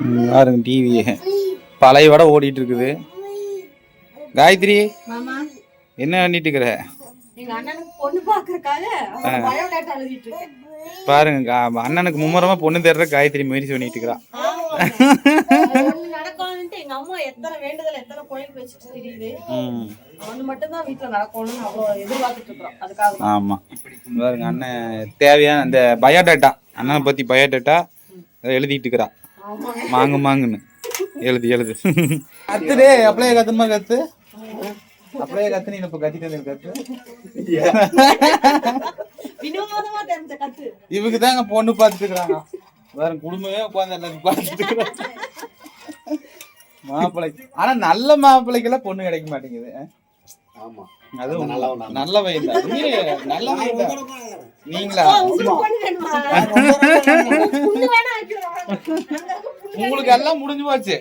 ம், பாருங்க டிவி பழைய வடை ஓடிட்டு இருக்குது காயத்ரி என்ன பண்ணிட்டு இருக்கிற பாருங்க அண்ணனுக்கு மும்முரமா பொண்ணு தேடுற காயத்ரி முயற்சி பண்ணிட்டு இருக்கிறா எங்க அம்மா எத்தனை வேண்டுதல் எத்தனை கோயில் வச்சுட்டு தெரியுது. ம். ஒண்ணு மட்டும் தான் வீட்டுல நடக்கணும்னு அவ்வளவு எதிர்பார்த்துட்டு இருக்கிறோம். அதுக்காக. தான். ஆமா. பாருங்க அண்ணன் தேவையான அந்த பயோடேட்டா அண்ணனை பத்தி பயோடேட்டா எழுதிட்டு இருக்கிறா ஆமாங்க மாங்கு மாங்குன்னு. எழுது எழுது. கத்துடே அப்படியே கத்துமா கத்து. அப்படியே கத்து நீ இப்ப கத்திட்டு கத்து. இவங்க தாங்க பொண்ணு பார்த்துட்டு இருக்கிறாங்க வேற குடும்பமே உட்காந்து எல்லாரும் பார்த்துட்டு இருக்கிறாங்க மாப்பிள்ளை. ஆனா நல்ல மாப்பிள்ளைக்கெல்லாம் பொண்ணு கிடைக்க மாட்டேங்குது. ஆமா. அதுவும். நல்ல வயது நல்ல வயது நீங்களா உங்களுக்கு பொண்ணு வேணுமா பொண்ணு வேணா வைக்கிறோம். உங்களுக்கு எல்லாம் முடிஞ்சு போச்சு.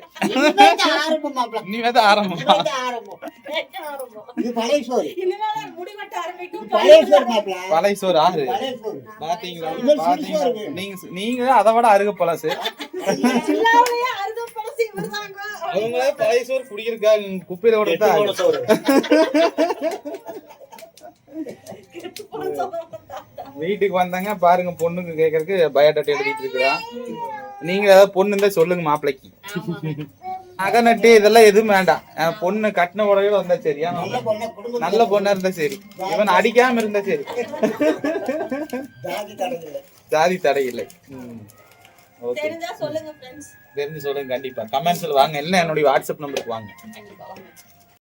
இனிமே தான் ஆரம்பம் பழைய சோறு ஆறு. பாத்தீங்களா? பாத்தீங்களா. நீங்க நீங்க அதை விட அருக பழசு. அவங்களே பழைய சோறு குடிக்கிறதுக்காக குப்பையில விட. வீட்டுக்கு வந்தாங்க பாருங்க பொண்ணுக்கு கேட்கறதுக்கு பயோடாட்டா எழுதிட்டு இருக்கிறா நீங்க ஏதாவது பொண்ணு இருந்தா சொல்லுங்க மாப்பிள்ளைக்கு நகை நட்டு இதெல்லாம் எதுவும் வேண்டாம். பொண்ணு கட்டின உடனே வந்தா சரியா நல்ல பொண்ணை குடும்பம் நல்ல பொண்ணா இருந்தா சரி. இவன் அடிக்காம இருந்தா சரி. ஜாதி தடை இல்லை ஓகே. தெரிஞ்சா சொல்லுங்க கண்டிப்பா. கமெண்ட்ஸ்ல வாங்க. இல்லை என்னுடைய வாட்ஸ்அப் நம்பருக்கு வாங்க.